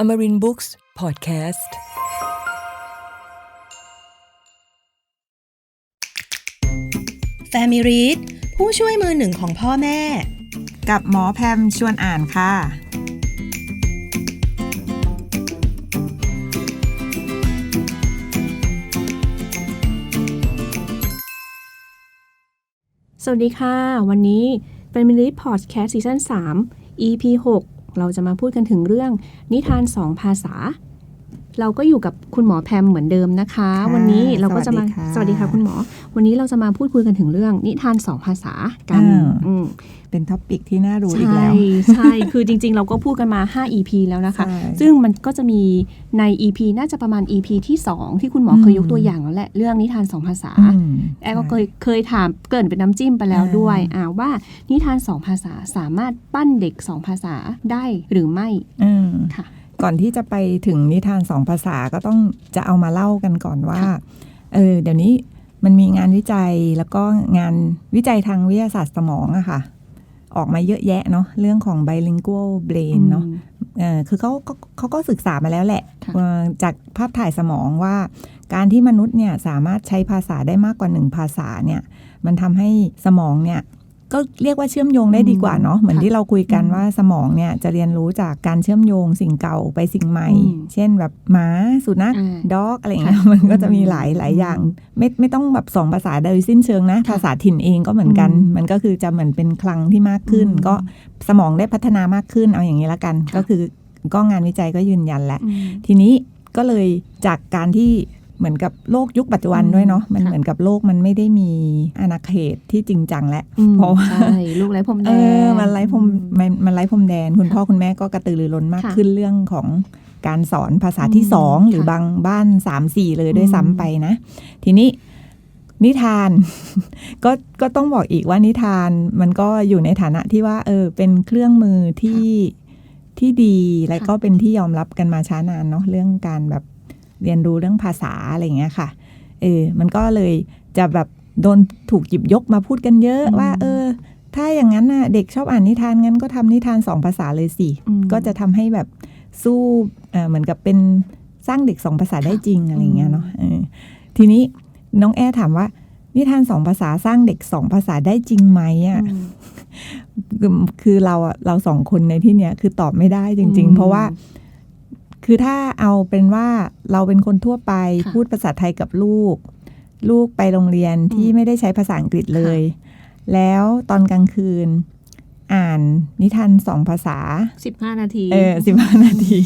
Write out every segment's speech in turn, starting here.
Amarin Books Podcast Family Read ผู้ช่วยมือหนึ่งของพ่อแม่ กับหมอแพมชวนอ่านค่ะ สวัสดีค่ะ วันนี้ Family Podcast Season 3 EP 6 เราจะมาพูดกันถึงเรื่องนิทานสองภาษา เราก็อยู่กับคุณหมอแพมเหมือนเดิมนะคะค่ะวันนี้เราก็จะมาสวัสดีค่ะสวัสดีค่ะคุณหมอ วันนี้เราจะมาพูดคุยกันถึงเรื่องนิทาน2ภาษากันอ่าอืมเป็นท็อปิกที่น่ารู้อีกใช่แล้วใช่ คือจริง ๆ เราก็พูดกันมา 5 EP แล้วนะคะใช่ซึ่งมันก็จะมีใน EP น่าจะประมาณ EP ที่ 2 ที่คุณหมอเคยยกตัวอย่างแล้วแหละเรื่องนิทาน2ภาษาอืมแอร์ก็เคยเคยถามเกรินเป็นน้ำจิ้มไปแล้วด้วยอ่าว่านิทานสองภาษาสามารถปั้นเด็กสองภาษาได้หรือไม่อืมค่ะ ก่อนที่จะไปถึงนิทานสองภาษาก็ต้องจะเอามาเล่ากันก่อนว่าค่ะเออเดี๋ยวนี้มันมีงานวิจัยแล้วก็งานวิจัยทางวิทยาศาสตร์สมองอะค่ะ ออกมาเยอะแยะเนาะเรื่องของ bilingual brain เนาะเออคือเขาเขาเขาก็ศึกษามาแล้วแหละค่ะเอ่อจากภาพถ่ายสมองว่า การที่มนุษย์เนี่ยสามารถใช้ภาษาได้มากกว่าหนึ่งภาษาเนี่ย มันทำให้สมองเนี่ย ก็เรียกว่าเชื่อมโยงได้ดีกว่าเนาะเหมือนที่เราคุยกันว่าสมองเนี่ยจะเรียนรู้จากการเชื่อมโยงสิ่งเก่าไปสิ่งใหม่อืมเช่นแบบหมาสุนัขอ่าด็อกอะไรอย่างเงี้ยค่ะมันก็จะมีหลายหลายอย่าง ไม่ไม่ต้องแบบสองภาษาโดยสิ้นเชิงนะ ภาษาถิ่นเองก็เหมือนกันอืมมันก็คือจะเหมือนเป็นคลังที่มากขึ้นอืมก็สมองได้พัฒนามากขึ้นเอาอย่างนี้ละกันค่ะก็คือก็งานวิจัยก็ยืนยันแหละอืมทีนี้ก็เลยจากการที่ เหมือนกับโลกยุคปัจจุบันอืมด้วยเนาะมันค่ะเหมือนกับโลกมันไม่ได้มีอาณาเขตที่จริงจังแล้วอืมเพราะว่าใช่ลูกไร้พรมแดเอนอมันไร้พรมมันมันไร้พรมแดน คุณพ่อคุณแม่ก็กระตือรือร้นมากค่ะขึ้นเรื่องของการสอนภาษาที่อืมสองหรือค่ะบางบ้านสามสี่เลยด้วยอืมซ้ำไปนะ ทีนี้นิทานก็ก็ต้องบอกอีกว่านิทานมันก็อยู่ในฐานะที่ว่า เออ เป็นเครื่องมือที่ที่ดีและก็เป็นที่ยอมรับกันมาช้านานเนาะเรื่องการแบบ เรียนรู้เรื่องภาษาอะไรอย่างเงี้ยค่ะ เออ มันก็เลยจะแบบโดนถูกหยิบยกมาพูดกันเยอะอืมว่า เออ ถ้าอย่างนั้นน่ะเด็กชอบอ่านนิทานงั้นก็ทำนิทานสองภาษาเลยสิอืมก็จะทำให้แบบสู้เอ่อเหมือนกับเป็นสร้างเด็กสองภาษาได้จริงอะไรอย่างเงี้ยเนาะเออทีนี้น้องแอร์ถามว่า นิทานสองภาษาสร้างเด็กสองภาษาได้จริงไหมอะอืมคือคือเราอะเราสองคนในที่เนี้ยคือตอบไม่ได้จริงอืมๆเพราะว่า คือถ้าเอาเป็นว่าเราเป็นคนทั่วไปค่ะพูดภาษาไทยกับลูก ลูกไปโรงเรียนที่อืมไม่ได้ใช้ภาษาอังกฤษเลย แล้วตอนกลางคืน อ่านนิทานสองภาษาสิบห้านาที เออสิบห้านาที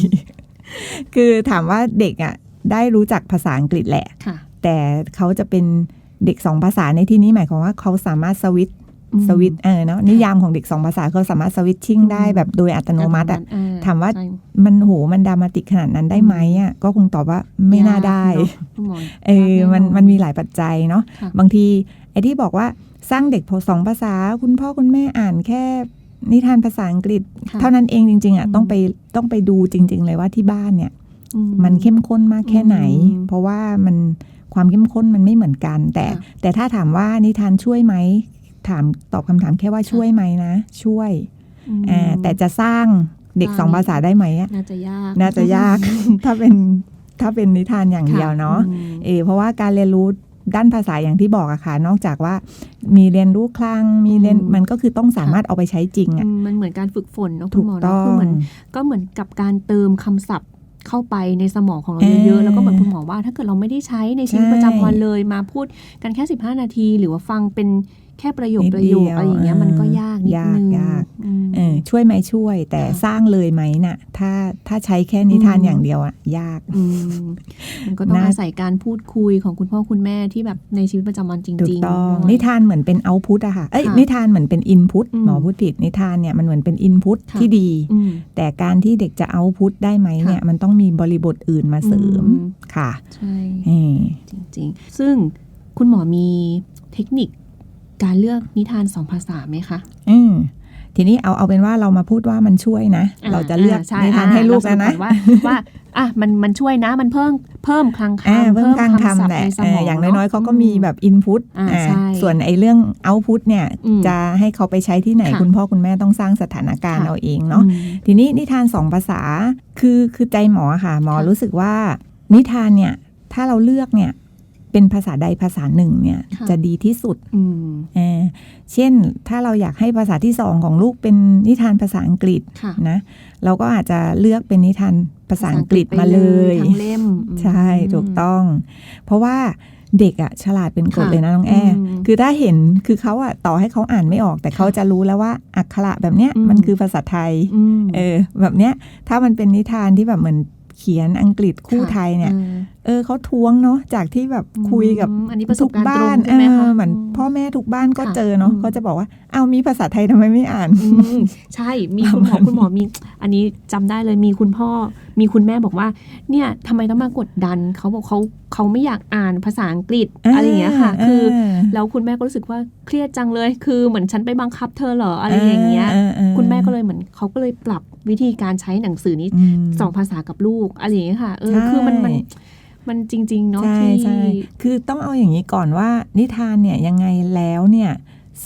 คือถามว่าเด็กอะ ได้รู้จักภาษาอังกฤษแหละค่ะแต่เขาจะเป็นเด็กสองภาษาในที่นี้หมายความว่าเขาสามารถสวิตช์อืม สวิตช์เออเนาะนิยามของเด็กสองภาษาเขาสามารถสวิตชิ่งได้แบบโดยอัตโนมัติอะอ่ถามว่าใช่มันโหมันดรามาติกขนาดนั้นได้ไหมอะก็คงตอบว่าไม่น่าได้ยกเนอะคุณหมอเออมันยากแน่นอนมันมีหลายปัจจัยเนาะค่ะบางทีไอ้ที่บอกว่าสร้างเด็กสองภาษา คุณพ่อคุณแม่อ่านแค่นิทานภาษาอังกฤษค่ะเท่านั้นเองจริง ๆอะอืมต้องไปต้องไปดูจริง ๆ เลยว่าที่บ้านเนี่ยอืมันเข้มข้นมากแค่ไหนอืมเพราะว่ามันความเข้มข้นมันไม่เหมือนกัน แต่ค่ะแต่ถ้าถามว่านิทานช่วยไหม ถามตอบคำถามแค่ว่าช่วยไหมนะ ช่วยอืมอ่าแต่จะสร้างเด็กสร้างสองภาษาได้ไหมอะน่าจะยาก น่าจะยาก ถ้าเป็นถ้าเป็นนิทานอย่างเดียวเนาะอืมเออเพราะว่าการเรียนรู้ด้านภาษาอย่างที่บอกอะค่ะ นอกจากว่ามีเรียนรู้คลังมีเรียนอืมมันก็คือต้องสามารถเอาไปใช้จริงอะอืมมันเหมือนการฝึกฝนเนาะคุถูณกหมอต้เนาะอคืองเหมือนก็เหมือนกับการเติมคำศัพท์เข้าไปในสมองของเราเยเออะอๆแล้วก็เหมือนคุณหมอว่าถ้าเกิดเราไม่ได้ใช้ในชีวิตใช่ประจำวันเลยมาพูดกันแค่ 15 นาที หรือว่าฟังเป็น แค่ประโยคนิดประโยคเดียวอะไรอย่างเงี้ยมันก็ยากนิดยากนึงยากอืมเออช่วยไหมช่วย แต่ค่ะสร้างเลยไหมน่ะ ถ้าถ้าใช้แค่นิทานอืมอย่างเดียวอะยากอืมมันก็ต้องน่าอาศัยการพูดคุยของคุณพ่อคุณแม่ที่แบบในชีวิตประจำวันจถูริกงๆต้องด้วยนิทานเหมือนเป็นเอาพุตอะค่ะเอ้ยค่ะนิทานเหมือนเป็นอินพุตอืมหมอพูดผิดนิทานเนี่ยมันเหมือนเป็นอินพุตค่ะที่ดีอืมแต่การที่เด็กจะเอาพุตได้ไหมเนี่ย มันต้องมีบริบทอื่นมาเสริมอืมค่ะใช่เออจริง ๆ ซึ่งคุณหมอมีเทคนิค การเลือกนิทานสองภาษาไหมคะ อืมทีนี้เอาเอาเป็นว่าเรามาพูดว่ามันช่วยนะ เราจะเลือกาใช่นิทานให้ลูกแล้วนะเราสรุปก่อว่าว่าอะมันมันช่วยนะมันเพิ่มเพิ่มคลังอ่าคำเพิ่มการศัพคำท์แหละในสเอมอองอย่างเะน้อยๆเขาก็มีแบบอินพุตอ่าใช่ส่วนไอ้เรื่องเอาพุตเนี่ยอืมจะให้เขาไปใช้ที่ไหนค่ะคุณพ่อคุณแม่ต้องสร้างสถานการณ์ค่ะเอาเองเนาะอืมทีนี้นิทานสองภาษาคือคือใจหมอค่ะ หมอค่ะรู้สึกว่านิทานเนี่ยถ้าเราเลือกเนี่ย เป็นภาษาใดภาษาหนึ่งเนี่ยค่ะจะดีที่สุดอืมเออเช่นถ้าเราอยากให้ภาษาที่สองของลูกเป็นนิทานภาษาอังกฤษค่ะนะเราก็อาจจะเลือกเป็นนิทานภาษาอังกฤษมาเลยทั้งเล่มอืมใช่ถูกต้อง เพราะว่าเด็กอะฉลาดเป็นกฎค่ะเลยนะน้องแอร์อืมคือถ้าเห็นคือเขาอะต่อให้เขาอ่านไม่ออก แต่เขาจะรู้แล้วว่าอักขระแบบเนี้ยอืมมันคือภาษาไทยอืมเออแบบเนี้ยถ้ามันเป็นนิทานที่แบบเหมือนเขียนอังกฤษคู่ค่ะไทยเนี่ยออ เออเขาท้วงเนาะจากที่แบบคุยกับอืมอันนี้ประสทุบกการณ์บ้านตรงใช่ไหมเอคะอเหมือนมพ่อแม่ทุกบ้านก็ค่ะเจอเนาะอืมเขาจะบอกว่าเอามีภาษาไทยทำไมไม่อ่านอืมใช่มีคุณหมอคุณหมอมี อันนี้จำได้เลยมีคุณพ่อ มีคุณแม่บอกว่า เนี่ยทำไมต้องมากดดันเขาบอกเขาเขาไม่อยากอ่านภาษาอังกฤษอะไรอย่างเงี้ยค่ะ คือแล้วคุณแม่ก็รู้สึกว่าเครียดจังเลย คือเหมือนฉันไปบังคับเธอเหรออะไรอย่างเงี้ย คุณแม่ก็เลยเหมือนเขาก็เลยปรับวิธีการใช้หนังสือนี้มสองภาษากับลูกอะไรอย่างเงี้ยค่ะเออใช่คือมันมัน มันจริง ๆ เนาะใช่ที่ใช่คือต้องเอาอย่างนี้ก่อนว่านิทานเนี่ยยังไงแล้วเนี่ย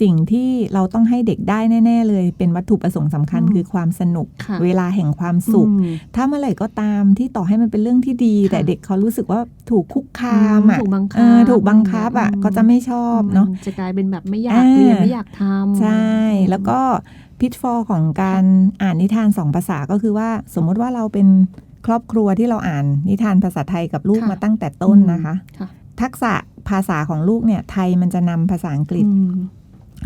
สิ่งที่เราต้องให้เด็กได้แน่ ๆ เลย เป็นวัตถุประสงค์สำคัญอืมคือความสนุกค่ะเวลาแห่งความสุขอืมถ้าเมื่อไหร่ก็ตามที่ต่อให้มันเป็นเรื่องที่ดีค่ะแต่เด็กเขารู้สึกว่าถูกคุกคามอะถูกบังคับเออถูกบังคับอะอืมก็จะไม่ชอบเนาะมัจะกลายเป็นแบบไม่อยากอ่าเรียนไม่อยากทำใช่แล้วก็พิทฟอของการอ่านนิทานสองภาษาก็คือว่าสมมติว่าเราเป็น ครอบครัวที่เราอ่านนิทานภาษาไทยกับลูกค่ะ มาตั้งแต่ต้นนะคะ ค่ะทักษะภาษาของลูกเนี่ยไทยมันจะนำภาษาอังกฤษ อืม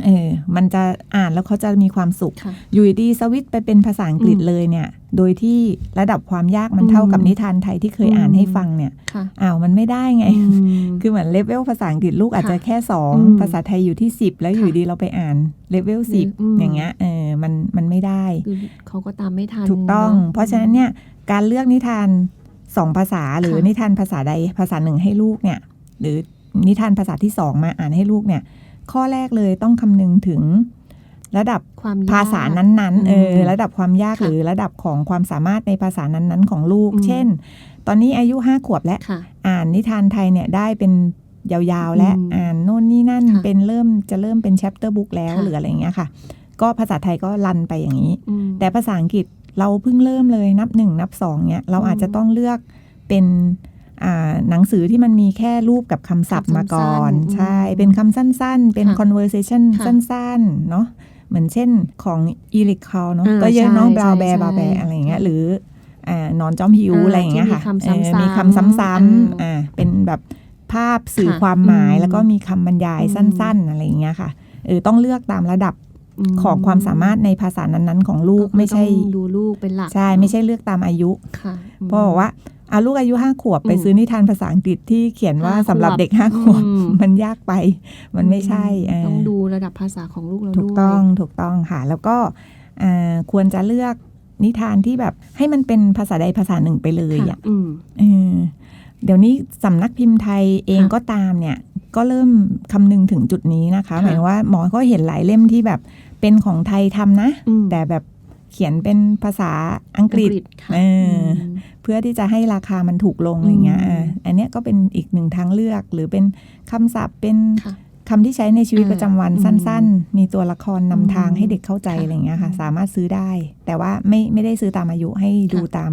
เออ มันจะอ่านแล้วเขาจะมีความสุขค่ะอยู่ดีๆสวิตช์ไปเป็นภาษาอังกฤษอืมเลยเนี่ย โดยที่ระดับความยากมันเท่ากับอืมนิทานไทยที่เคยอ่านอืมให้ฟังเนี่ยค่ะอ้าวมันไม่ได้ไงอืมคือเหมือนเลเวลภาษาอังกฤษลูกอาจจะแค่สองอืมภาษาไทยอยู่ที่สิบแล้วอยู่ค่ะดีเราไปอ่านเลเวลสิบอืมอย่างเงี้ย เออ มันมันไม่ได้คือเขาก็ตามไม่ทัน ถูกต้องนเพราะฉะนั้นเนี่ยการเลือกนิทานสองภาษาหรือค่ะนิทานภาษาใดภาษาหนึ่งให้ลูกเนี่ย หรือนิทานภาษาที่สองมาอ่านให้ลูกเนี่ย ข้อแรกเลยต้องคำนึงถึง ระดับความยกภาษานั้นอืมๆเออระดับความยากค่ะหรือระดับของความสามารถในภาษานั้นๆ ของลูกอืมเช่น ตอนนี้อายุห้าขวบแล้วค่ะอ่านนิทานไทยเนี่ยได้เป็นยาวๆ และอืมอ่านโน่นนี่นั่นค่ะเป็นเริ่มจะเริ่มเป็น chapter book แล้วค่ะหรืออะไรอย่างเงี้ยค่ะ ก็ภาษาไทยก็รันไปอย่างนี้อืมแต่ภาษาอังกฤษเราเพิ่งเริ่มเลยนับหนึ่งนับสองเนี่ยเราอืมอาจจะต้องเลือกเป็นอ่า หนังสือที่มันมีแค่รูปกับคำศัพท์คำสั้นๆมาก่อนอืมใช่ เป็นคำสั้นๆ เป็นค่ะ conversation ค่ะสั้นๆ เนาะเหมือนเช่นของอีลิคคาเนาะอ่าก็เยอะเนาะใช่บราวแบใช่ร์บราวแบใช่อะไรอย่างเงี้ยหรืออ่านอนจอมหิวอ่าอะไรอย่างเงี้ยค่ะที่มีคำซ้ำๆเออมีคำซ้ำๆอ่าเป็นแบบภาพสื่อค่ะความหมายอืมแล้วก็มีคำบรรยายอืมสั้น ๆ อะไรอย่างเงี้ยค่ะเออต้องเลือกตามระดับมของความสามารถในภาษานั้นๆ ของลูกก็คือไม่ใช่ต้องดูลูกเป็นหลักใช่ไม่ใช่เลือกตามอายุค่ะเพราะบอกว่า อาลูกอายุห้าขวบไปอืมซื้อนิทานภาษาอังกฤษที่เขียนว่าห้าขวบสำหรับเด็กห้าขวบอืมมันยากไป มันไม่ใช่เออต้องดูระดับภาษาของลูกเราถูกด้วยต้องถูกต้องค่ะ แล้วก็อ่าควรจะเลือกนิทานที่แบบให้มันเป็นภาษาใดภาษาหนึ่งไปเลยอะอืมเออเดี๋ยวนี้สำนักพิมพ์ไทยเองค่ะก็ตามเนี่ย ก็เริ่มคำนึงถึงจุดนี้นะคะค่ะหมายว่าหมอก็เห็นหลายเล่มที่แบบเป็นของไทยทำนะอืมแต่แบบ เขียนเป็นภาษาอังกฤษค่ะเอออมเพื่อที่จะให้ราคามันถูกลงอะไรเงี้ยอืมอะอันเนี้ยก็เป็นอีกหนึ่งทางเลือกหรือเป็นคำศัพท์เป็นค่ะคำที่ใช้ในชีวิตอ่าประจำวันอืมสั้น ๆ มีตัวละครนำทางอืมให้เด็กเข้าใจค่ะอะไรเงี้ยค่ะอืมสามารถซื้อได้ แต่ว่าไม่ไม่ได้ซื้อตามอายุให้ดูค่ะตาม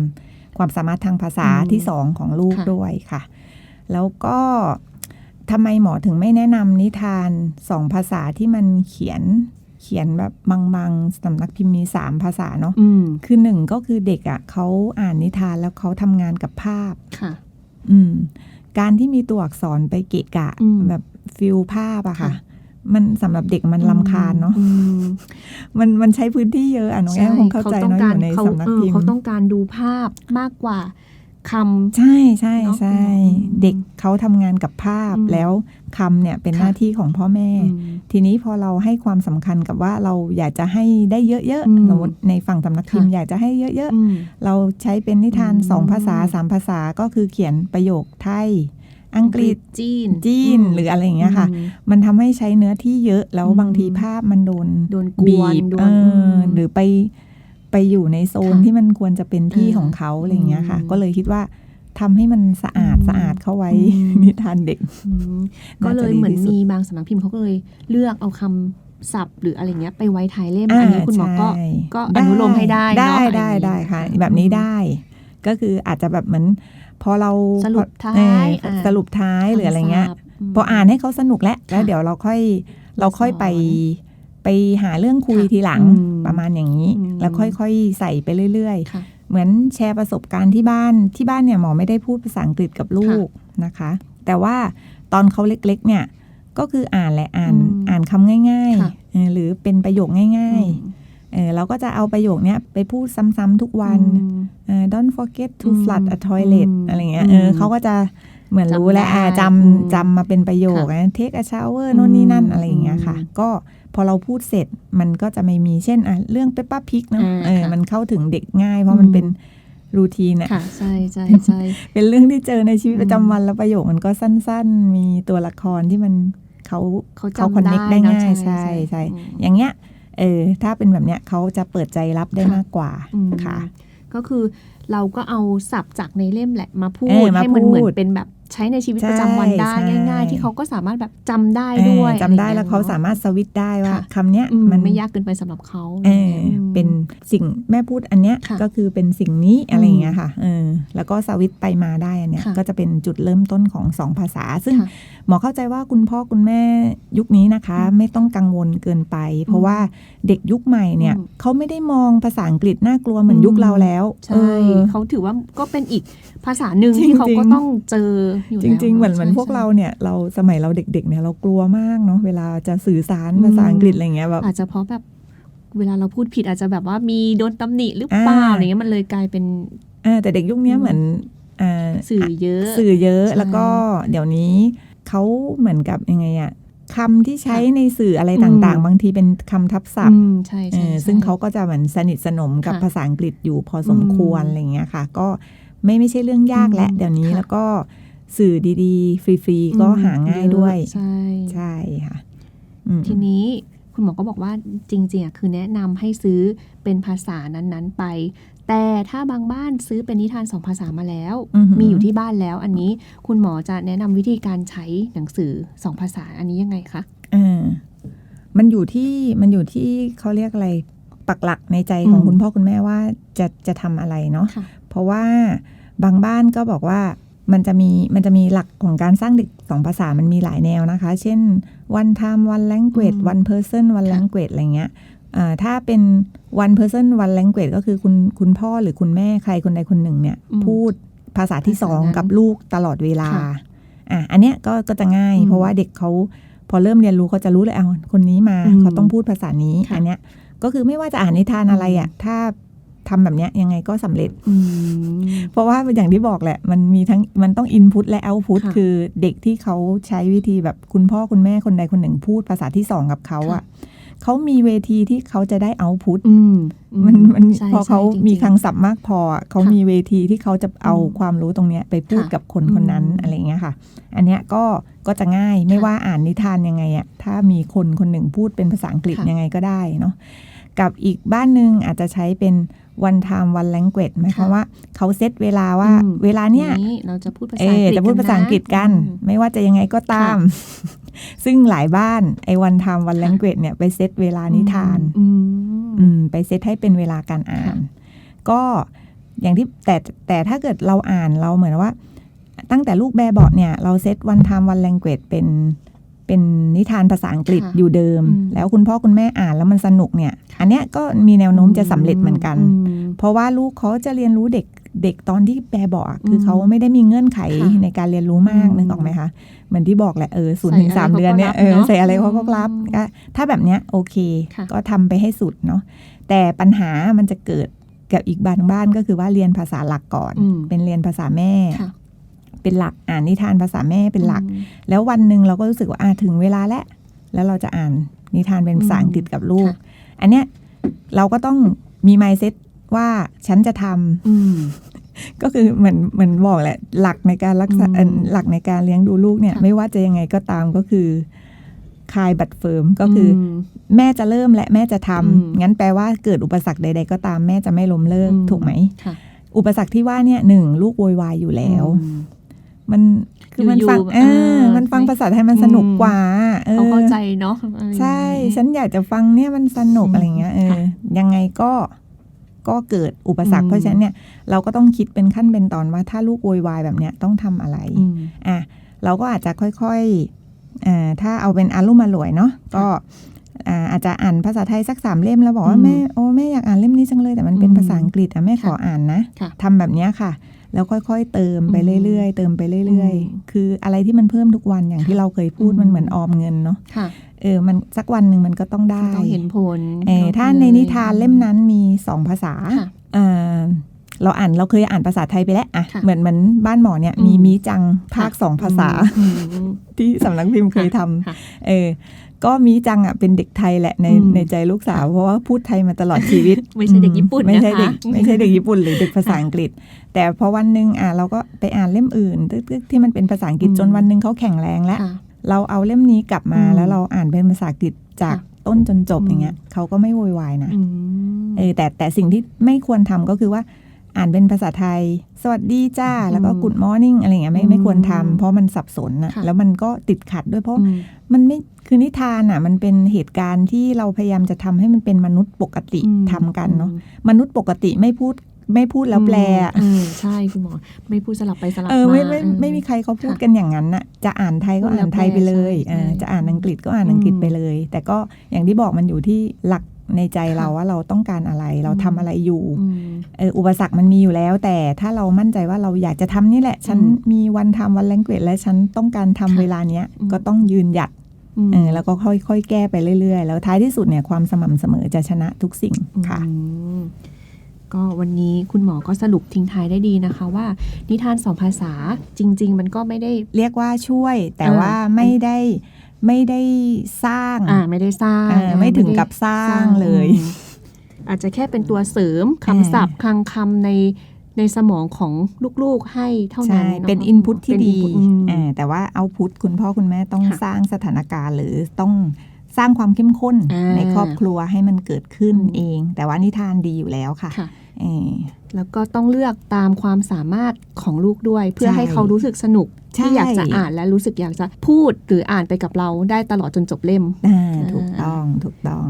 ความสามารถทางภาษาอืมที่สองของลูกค่ะด้วยค่ะ แล้วก็ทำไมหมอถึงไม่แนะนำนิทานสองภาษาที่มันเขียน เขียนแบบมังๆสำนักพิมพ์มีสามภาษาเนาะอืมคือหนึ่งก็คือเด็กอะ่ะเขาอ่านนิทานแล้วเขาทำงานกับภาพค่ะอืมการที่มีตัวอักษรไปเกะกะอืมแบบฟิลภาพอะค่ะค่ะ มันสำหรับเด็กมันลำคาญเนาะอืมมันมันใช้พื้นที่เยอะอะน้องแอมคงเข้าใจต้องเนาะอการยู่ในเขาสำนักเออพิมเขาพ์ต้องการดูภาพมากกว่า คำ ใช่ใช่เนอะใช่อืมเด็กเขาทำงานกับภาพอืมแล้วคำเนี่ยเป็นค่ะหน้าที่ของพ่อแม่อืมทีนี้พอเราให้ความสำคัญกับว่าเราอยากจะให้ได้เยอะอืมๆสมมติในฝั่งสำนักพิมพ์ค่ะอยากจะให้เยอะอืมๆเราใช้เป็นนิทานอืมสองภาษาสามภาษาก็คือเขียนประโยคไทยอังกฤษจีนจีนมหรืออะไรอย่างเงี้ยค่ะอืมมันทำให้ใช้เนื้อที่เยอะแล้วอืมบางทีภาพมันโดนโดนกบีวนบโดเอนอมหรือไป ไปอยู่ในโซนค่ะที่มันควรจะเป็นที่อ่าของเขาอะไรอย่างเงี้ยค่ะอืมก็เลยคิดว่าทำให้มันสะอาดอืมสะอาดเข้าไว้อืมนิทานเด็กอืมก็เลยเหมือนมีบางสำนักพิมพ์เขาก็เลยเลือกเอาคำศัพท์ หรืออะไรเงี้ยไปไว้ท้ายเล่มอันนี้คุณหมอก็ใช่ก็อนุโลมให้ได้ได้เนาะได้อันนี้ได้ค่ะอืมแบบนี้ได้ ก็คืออาจจะแบบเหมือนพอเราสรุปท้ายเอออ่าสรุปท้ายหรืออะไรเงี้ยคำศัพท์พออ่านให้เขาสนุกแล้วแล้วค่ะเดี๋ยวเราค่อยเราค่อยไปสอน ไปหาเรื่องคุยค่ะทีหลังอืมประมาณอย่างนี้อืมแล้วค่อยๆ ใส่ไปเรื่อยค่ะๆเหมือนแชร์ประสบการณ์ที่บ้านที่บ้านเนี่ยหมอไม่ได้พูดภาษาอังกฤษกับลูกนะคะ แต่ว่าตอนเขาเล็กๆ เนี่ยก็คืออ่านแหละอ่านอืมอ่านคำง่ายค่ะๆเออหรือเป็นประโยคง่ายอืมๆเออเราก็จะเอาประโยคเนี้ยไปพูดซ้ำๆทุกวันอืมเอ่อ don't forget to อืม flood a toilet อืมอะไรเงี้ยอืมเออเขาก็จะ เหมือนรู้แล้วจำได้อ่าจอืมำจำมาเป็นประโยคค่ะนะ take a shower โน่นนี่นั่นอืมอะไรอย่างเงี้ยค่ะอืมก็พอเราพูดเสร็จมันก็จะไม่มีเช่นอะเรื่องเปปป้าพิกเนาะอ่าเออค่ะมันเข้าถึงเด็กง่าย เพราะมันอืมเป็นรูทีนอะค่ะใช่ใช่ใช่เป็นเรื่องที่เจอในชีวิตอืมประจำวันแล้วประโยคมันก็สั้น ๆ มีตัวละครที่มันเขาเขาเขาจำคอนเน็กได้เนอะง่าย ใช่ใช่อืมอย่างเงี้ยเออถ้าเป็นแบบเนี้ยเขาจะเปิดใจรับได้ค่ะมากกว่าอืมค่ะ ก็คือเราก็เอาศัพท์จากในเล่มแหละมาพูเอดอมาให้มันเหมือพูนดเป็นแบบ ใช้ในชีวิตใช่ประจำวันได้ใช่ง่าย ๆ ที่เขาก็สามารถแบบจำได้ด้วยเออจำได้อะไรอย่งงี้ยแล้วเขาสามารถสวิตช์ได้ว่าค่ะคำเนี้ยอืมมันไม่ยากเกินไปสำหรับเขาเออเป็นสิ่งแม่พูดอันเนี้ยค่ะก็คือเป็นสิ่งนี้อะไรอย่างเงี้ยค่ะเออแล้วก็สวิตช์ไปมาได้อันเนี้ยค่ะก็จะเป็นจุดเริ่มต้นของสองภาษา ซึ่งค่ะหมอเข้าใจว่าคุณพ่อคุณแม่ยุคนี้นะคะอืมไม่ต้องกังวลเกินไป เพราะว่าเด็กยุคใหม่เนี่ยอืมเขาไม่ได้มองภาษาอังกฤษน่ากลัวเหมือนอืมยุคเราแล้วใช่เออเขาถือว่าก็เป็นอีก ภาษาหนึ่งจริงๆที่เขาก็ต้องเจออยู่จแล้วริง ๆ เหมือนเหมือนใช่พวกใช่เราเนี่ยเราสมัยเราเด็ก ๆ เนี่ยเรากลัวมากเนาะเวลาจะสื่อสารอืมภาษาอังกฤษอะไรเงี้ยแบบอาจจะเพราะแบบเวลาเราพูดผิดอาจจะแบบว่ามีโดนตำหนิหรือเปล่าอ่าอะไรเงี้ยมันเลยกลายเป็นอ่าแต่เด็กยุคเนี้ยอืมเหมือนอ่าสื่อเยอะ สื่อเยอะใช่แล้วก็เดี๋ยวนี้เขาเหมือนกับยังไงอะคำที่ใช้ค่ะในสื่ออะไรอืมต่างๆ บางทีเป็นคำทับศัพอืท์มใช่เอใช่อใช่ซึ่งเขาก็จะเหมือนสนิทสนมกับค่ะภาษาอังกฤษอยู่พอสมควรอืมอะไรอย่างเงี้ยค่ะ ก็ ไม่ไม่ใช่เรื่องยากแล้วอืมเดี๋ยวนี้ค่ะแล้วก็สื่อดีๆ ฟรีๆ ก็หาง่ายด้วยเอะใช่ใช่ค่ะอืมทีนี้คุณหมอก็บอกว่าจริงๆอะคือแนะนำให้ซื้อเป็นภาษานั้นๆไป แต่ถ้าบางบ้านซื้อเป็นนิทานสองภาษามาแล้วอือหือมีอยู่ที่บ้านแล้ว อันนี้คุณหมอจะแนะนำวิธีการใช้หนังสือสองภาษาอันนี้ยังไงคะเออมันอยู่ที่มันอยู่ที่เขาเรียกอะไรปักหลักในใจของอืมคุณพ่อคุณแม่ว่าจะจะทำอะไรเนาะค่ะ เพราะว่าบางบ้านก็บอกว่ามันจะมีมันจะมีหลักของการสร้างเด็กสองภาษามันมีหลายแนวนะคะ เช่น one time one language อืม one person one ค่ะ language อะไรเงี้ยอ่าถ้าเป็น one person one language ก็คือคุณคุณพ่อหรือคุณแม่ใครคนใดคนหนึ่งเนี่ยอืมพูดภาษาที่ภาษาสองนั้นกับลูกตลอดเวลาค่ะอะอันเนี้ยก็ก็จะง่ายอืมเพราะว่าเด็กเขาพอเริ่มเรียนรู้เขาจะรู้เลยเอาคนนี้มาอืมเขาต้องพูดภาษานี้ค่ะอันเนี้ยก็คือไม่ว่าจะอ่านนิทานอะไรอะถ้า ทำแบบเนี้ยยังไงก็สำเร็จอืมเพราะว่าอย่างที่บอกแหละ มันมีทั้งมันต้องอินพุตและเอาพุตค่ะคือเด็กที่เขาใช้วิธีแบบคุณพ่อคุณแม่คนใดคนหนึ่งพูดภาษาที่สองกับเขาอะเขามีเวทีที่เขาจะได้เอาพุตอืมอืมันมันใช่พอเขาใช่จริงๆมีคลังศัพท์มากพออะเขาค่ะมีเวทีที่เขาจะเอาอืมความรู้ตรงเนี้ยไปพูดค่ะกับคนคนนั้นอืมอะไรอย่างเงี้ยค่ะ อันเนี้ยก็ก็จะง่ายไม่ค่ะว่าอ่านนิทานยังไงอะถ้ามีคนคนหนึ่งพูดเป็นภาษาอังกฤษค่ะยังไงก็ได้เนาะกับอีกบ้านหนึ่งอาจจะใช้เป็น one time one language หมายความค่ะว่าเขาเซตเวลาว่าอืมเวลาเนี้ยเราจะพูดภาเอษาอังอกฤษจะพูดภาษาอังกฤษกันอืมไม่ว่าจะยังไงก็ตาม ซึ่งหลายบ้านไอ้วันทำวันค่ะแลงเก e เนี่ยไปเซตเวลานิทานอืมอืมไปเซตให้เป็นเวลาการอ่านค่ะก็อย่างที่แต่แต่ถ้าเกิดเราอ่านเราเหมือนว่า ตั้งแต่ลูกแบบเบาะเนี่ย เราเซตวันทำวันแลงเก e เป็น เป็นนิทานภาษาอังกฤษค่ะอยู่เดิมอืมแล้วคุณพ่อคุณแม่อ่านแล้วมันสนุกเนี่ย อันเนี้ยก็มีแนวโน้มจะสำเร็จเหมือนกันอืมเพราะว่าลูกเขาจะเรียนรู้เด็กเด็กตอนที่แปรเบาะอะคือมเขาไม่ได้มีเงื่อนไขค่ะในการเรียนรู้มากอืมนึกออกไหมคะเหมือนที่บอกแหละเออศูนย์ใส่ถึงสามอะไรเดือนเนี่ยเขาก็รับเออเนอะใส่อะไรเขาก็รับอืมก็ถ้าแบบเนี้ยโอเคค่ะก็ทำไปให้สุดเนาะแต่ปัญหามันจะเกิดกับอีกบางบ้านก็คือว่าเรียนภาษาหลักก่อนอืมเป็นเรียนภาษาแม่ค่ะ เป็นหลักอ่านนิทานภาษาแม่เป็นหลักอืมแล้ววันหนึ่งเราก็รู้สึกว่าอ่าถึงเวลาแล้วแล้วเราจะอ่านนิทานเป็นภาษาอังกฤษกับลูกค่ะอันเนี้ยเราก็ต้องมีไมเซ็ตว่าฉันจะทำอืมก็คือเหมือนเหมือนบอกแหละ หลักในการรักษาอืมเอ่อหลักในการเลี้ยงดูลูกเนี่ยค่ะไม่ว่าจะยังไงก็ตามก็คือคายบัตรเฟิร์มก็คืออมแม่จะเริ่มและแม่จะทำอืมงั้นแปลว่าเกิดอุปสรรคใด ๆ ก็ตามแม่จะไม่ล้มเลิกอืมถูกไหมค่ะอุปสรรคที่ว่าเนี่ยหนึ่งลูกโวยวายอยู่แล้วอื มมันคือมันอยู่ๆฟังแบบเออเออมันฟังไม่ภาษาไทยมันสนุกอืมกว่าออเขาเข้าใจเนาะอะไรอย่างใช่งี้ฉันอยากจะฟังเนี่ยมันสนุกอืมอะไรเงี้ยเออค่ะยังไงก็ก็เกิดอุปสรรคอืมเพราะฉะนั้นเนี่ยเราก็ต้องคิดเป็นขั้นเป็นตอนว่าถ้าลูกโวยวายแบบเนี้ยต้องทำอะไรอืมอะเราก็อาจจะค่อยๆอ่าถ้าเอาเป็นอารุ่มอร่วยเนาะก็อ่าอาจจะอ่านภาษาไทยสักสามเล่มแล้วบอกว่าอืมแม่โอ้แม่อยากอ่านเล่มนี้จังเลยแต่มันเป็นอืมภาษาอังกฤษอะแม่ขอค่ะอ่านนะค่ะทำแบบเนี้ยค่ะ แล้วค่อยๆ เติมไปอืมเรื่อยๆ เติมไปเรื่อยอืมๆคืออะไรที่มันเพิ่มทุกวันอย่างที่เราเคยพูดอืมมันเหมือนออมเงินเนาะค่ะเออมันสักวันหนึ่งมันก็ต้องได้ต้องเห็นผลเออถ้าในนิทานเล่มนั้นมีสองภาษาค่ะเอ่อเราอ่านเราเคยอ่านภาษาไทยไปแล้วอะค่ะเหมือนเหมือนบ้านหมอเนี่ยอืมมีมีจังภาคสองภาษาอืมอืมที่สำนักพิมพ์เคยทค่ะำเออ ก็มีจังอะเป็นเด็กไทยแหละในอืมในใจลูกสาวเพราะว่าพูดไทยมาตลอดชีวิต ไม่ใช่เด็กญี่ปุ่นไม่ใช่นะคะเด็กไม่ใช่เด็กญี่ปุ่นหรือเด็กภาษาอังกฤษ แต่พอวันหนึ่งอะเราก็ไปอ่านเล่มอื่นตึกๆที่มันเป็นภาษาอังกฤษอืมจนวันหนึ่งเขาแข็งแรงแล้วค่ะเราเอาเล่มนี้กลับมาอืมแล้วเราอ่านเป็นภาษาอังกฤษจากค่ะต้นจนจบอืมอย่างเงี้ยเขาก็ไม่โวยวายนะอืมเออแต่แต่สิ่งที่ไม่ควรทำก็คือว่า อ่านเป็นภาษาไทย สวัสดีจ้า แล้วก็อืม good morning อะไรเงี้ยไม่อืมไม่ควรทำเพราะมันสับสนนะค่ะแล้วมันก็ติดขัดด้วยเพราะอืมมันไม่คือนิทานอะ มันเป็นเหตุการณ์ที่เราพยายามจะทำให้มันเป็นมนุษย์ปกติอืมทำกันเนาะมนุษย์ปกติไม่พูดไม่พูดแล้วแปลอะเออใช่คุณหมอ ไม่พูดสลับไปสลับเออมาไม่ไม่เออไม่มีใครเขาพูดค่ะกันอย่างนั้นน่ะจะอ่านไทยก็พูดแล้วอ่านไทยไปเลยแปลใช่เออใช่จะอ่านอังกฤษก็อ่านอังกฤษอืมไปเลย แต่ก็อย่างที่บอกมันอยู่ที่หลัก ในใจเราค่ะว่าเราต้องการอะไร เราทำอะไรอยู่อืมเอออุปสรรคมันมีอยู่แล้ว แต่ถ้าเรามั่นใจว่าเราอยากจะทำนี่แหละ ฉันอืมมีวันทำวันแลงเกจและฉันต้องการทำค่ะเวลาเนี้ยอืมก็ต้องยืนหยัดอืมเออแล้วก็ค่อยๆ แก้ไปเรื่อยๆ แล้วท้ายที่สุดเนี่ยความสม่ำเสมอจะชนะทุกสิ่งค่ะอืมก็วันนี้คุณหมอก็สรุปทิ้งท้ายได้ดีนะคะว่า นิทานสองภาษาจริง ๆ มันก็ไม่ได้เรียกว่าช่วย แต่อ่าว่าไม่ได้ ไม่ได้สร้างอ่าไม่ได้สร้างเออไม่ถึงกับสร้างเลยอืมอาจจะแค่เป็นตัวเสริมคำศัพท์คลังคำในในสมองของลูกๆให้เท่านั้ใช่นอะเป็นอินพุตที่เป็นดี input อืมอ่าแต่ว่าเอาพุตคุณพ่อคุณแม่ต้องค่ะสร้างสถานการณ์หรือต้องสร้างความเข้มข้นอ่าในครอบครัวให้มันเกิดขึ้นอืมเอง แต่ว่านิทานดีอยู่แล้วค่ะค่ะเออ แล้วก็ต้องเลือกตามความสามารถของลูกด้วย เพื่อใช่ให้เขารู้สึกสนุกใช่ที่อยากจะอ่านและรู้สึกอยากจะพูดหรืออ่านไปกับเราได้ตลอดจนจบเล่มอ่าอ่าถูกต้องถูกต้อง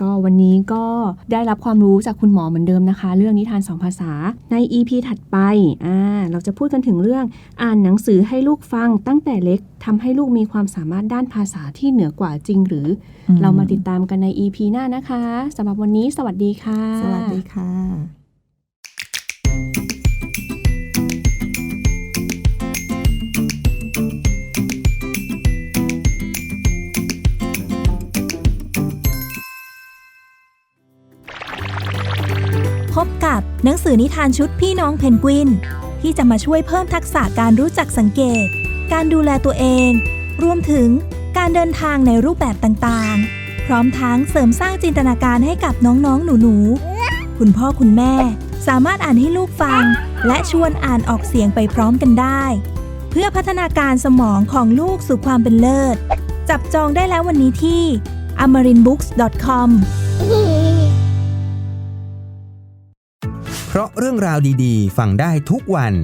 ก็วันนี้ก็ได้รับความรู้จากคุณหมอเหมือนเดิมนะคะ เรื่องนิทานสองภาษาใน EP ถัดไปอ่าเราจะพูดกันถึงเรื่องอ่านหนังสือให้ลูกฟังตั้งแต่เล็กทำให้ลูกมีความสามารถด้านภาษาที่เหนือกว่าจริงหรืออมเรามาติดตามกันใน EP หน้านะคะสำหรับวันนี้ สวัสดีค่ะ สวัสดีค่ะ บกับหนังสือนิทานชุดพี่น้องเพนกวิน ที่จะมาช่วยเพิ่มทักษะการรู้จักสังเกต การดูแลตัวเอง รวมถึงการเดินทางในรูปแบบต่างๆ พร้อมทั้งเสริมสร้างจินตนาการให้กับน้องๆ หนูๆ คุณพ่อคุณแม่สามารถอ่านให้ลูกฟัง และชวนอ่านออกเสียงไปพร้อมกันได้ เพื่อพัฒนาการสมองของลูกสู่ความเป็นเลิศ จับจองได้แล้ววันนี้ที่ amarinbooks.com เพราะเรื่องราวดีๆ ฟังได้ทุกวัน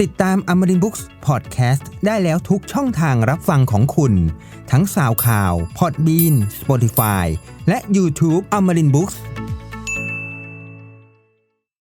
ติดตาม a m a r i n Books Podcast ได้แล้วทุกช่องทางรับฟังของคุณ ทั้งสาวข่าว Podbean Spotify และ YouTube a m a r i n Books